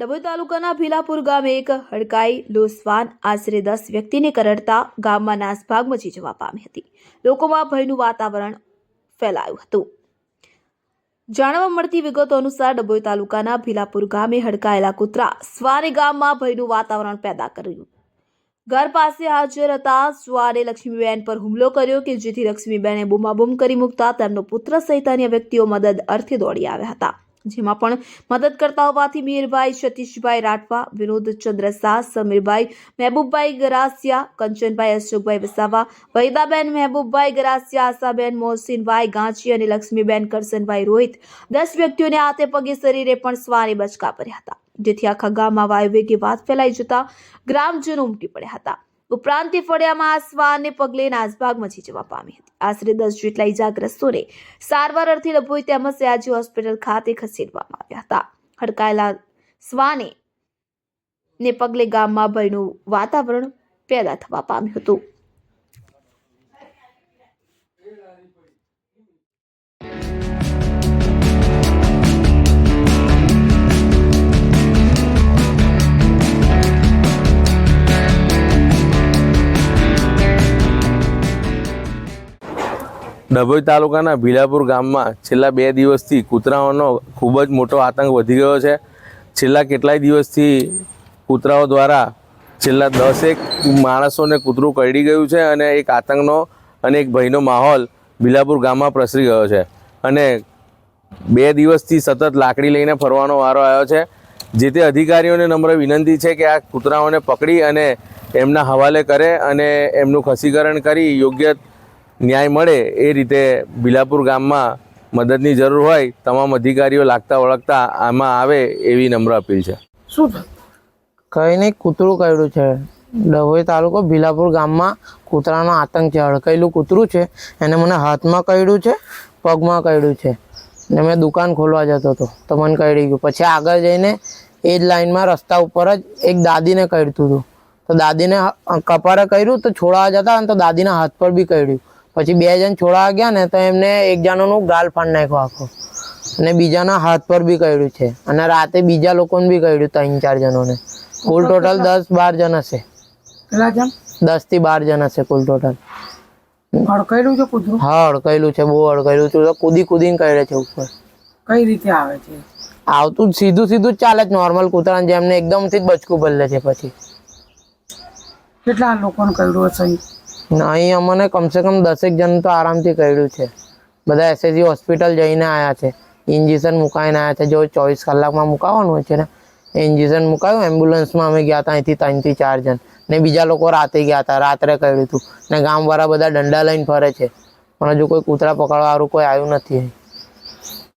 ડભોઈ તાલુકાના ભીલાપુર ગામે એક હડકાઈ લોસવાન આશરે દસ વ્યક્તિને કરડતા ગામમાં નાસભાગ મચી જવા પામી હતી. લોકોમાં ભયનું વાતાવરણ ફેલાયું હતું. જાણવા મળતી વિગતો અનુસાર ડભોઈ તાલુકાના ભીલાપુર ગામે હડકાયેલા કૂતરા સ્વારે ગામમાં ભયનું વાતાવરણ પેદા કર્યું. ઘર પાસે હાજર હતા. સ્વારે લક્ષ્મીબેન પર હુમલો કર્યો કે જેથી લક્ષ્મીબેને બૂમાબૂમ કરી મૂકતા તેમનો પુત્ર સહિત અન્ય વ્યક્તિઓ મદદ અર્થે દોડી આવ્યા હતા. જેમાં પણ મદદ કરતા હોવાથી મીરભાઈ, સતીશભાઈ રાઠવા, વિનોદ ચંદ્ર શાહ સમીરભાઈ, મહેબૂબભાઈ ગરાસિયા, કંચનભાઈ, અશોકભાઈ વસાવા, વૈદાબેન, મહેબૂબભાઈ ગરાસિયા, આશાબેન, મોહસિનભાઈ ગાંચી અને લક્ષ્મીબેન, કરસનભાઈ રોહિત. દસ વ્યક્તિઓને હાથે પગે શરીરે પણ સ્વારે બચકા ભર્યા હતા, જેથી આખા ગામમાં વાયુવેગી વાત ફેલાઈ જતા ગ્રામજનો ઉમટી પડ્યા હતા. ઉપરાંત ફળિયામાં શ્વાનને પગલે નાસભાગ મચી જવા પામી હતી. આશરે દસ જેટલા ઇજાગ્રસ્તોને સારવાર અર્થે ડભોઈ તેમજ સયાજી હોસ્પિટલ ખાતે ખસેડવામાં આવ્યા હતા. હડકાયેલા શ્વાને ને પગલે ગામમાં ભયનું વાતાવરણ પેદા થવા પામ્યું હતું. ડભોઈ તાલુકાના ભીલાપુર ગામમાં છેલ્લા બે દિવસથી કૂતરાઓનો ખૂબ જ મોટો આતંક વધી ગયો છે. છેલ્લા કેટલાય દિવસથી કૂતરાઓ દ્વારા છેલ્લા દસેક માણસોને કૂતરું કરડી ગયું છે અને એક આતંકનો અને એક ભયનો માહોલ ભીલાપુર ગામમાં પ્રસરી ગયો છે. અને બે દિવસથી સતત લાકડી લઈને ફરવાનો વારો આવ્યો છે. જે તે અધિકારીઓને નમ્ર વિનંતી છે કે આ કૂતરાઓને પકડી અને એમના હવાલે કરે અને એમનું ખસીકરણ કરી યોગ્ય ન્યાય મળે એ રીતે બિલાપુર ગામમાં મદદની જરૂર હોય તમામ અધિકારીઓ લાગતા ઓળખતા આમાં આવે એવી નમ્ર અપીલ છે. શું કંઈ નહીં કૂતરું કર્યું છે. ડભોઈ તાલુકો ભીલાપુર ગામમાં કૂતરાનો આતંક છે. હડકાયેલું કૂતરું છે. એને મને હાથમાં કર્યું છે પગમાં કર્યું છે. ને મેં દુકાન ખોલવા જતો હતો. તો મને કરડી ગયું. પછી આગળ જઈને એ જ લાઈનમાં રસ્તા ઉપર જ એક દાદીને કરતું હતું. તો દાદીને કપાળે કર્યું તો છોડાવા જતા અને તો દાદીના હાથ પર બી કર્યું પછી બે જણ છોડાવા ગયા ને તો એમને એક જણાનું ગાલ ફાડ નાખ્યો આખો. અને બીજાના હાથ પર બી કર્યું છે. અને રાતે બીજા લોકોને બી કર્યું ત્રણ ચાર જણોને. કુલ ટોટલ દસ બાર જણ હશે. દસથી બાર જણ હશે કુલ ટોટલ. હડકાયેલું છે કૂતરું હા અડકાયેલું છે બહુ અડકાયેલું છે. કૂદી કૂદીને કરે છે ઉપર. કઈ રીતે આવે છે? આવતું સીધું સીધું ચાલે જ નોર્મલ કૂતરાને જેમને એકદમથી જ બચકું બદલે છે પછી. કેટલા લોકોને કર્યું હશે? ને, અહીં અમને કમસે કમ દસેક જણ તો આરામથી કર્યું છે. બધા એસએસજી હોસ્પિટલ જઈને આવ્યા છે. ઇન્જેક્શન મુકાઈને આવ્યા છે. જો ચોવીસ કલાકમાં મુકાવવાનું હોય છે ને ઇન્જેક્શન મુકાયું, એમ્બ્યુલન્સમાં અમે ગયા હતા અહીંથી ત્રણથી ચાર જણ. ને બીજા લોકો રાતે ગયા હતા રાત્રે કર્યું હતું ને ગામવાળા બધા દંડા લઈને ફરે છે. પણ હજુ કોઈ કૂતરા પકડવાવાળું કોઈ આવ્યું નથી.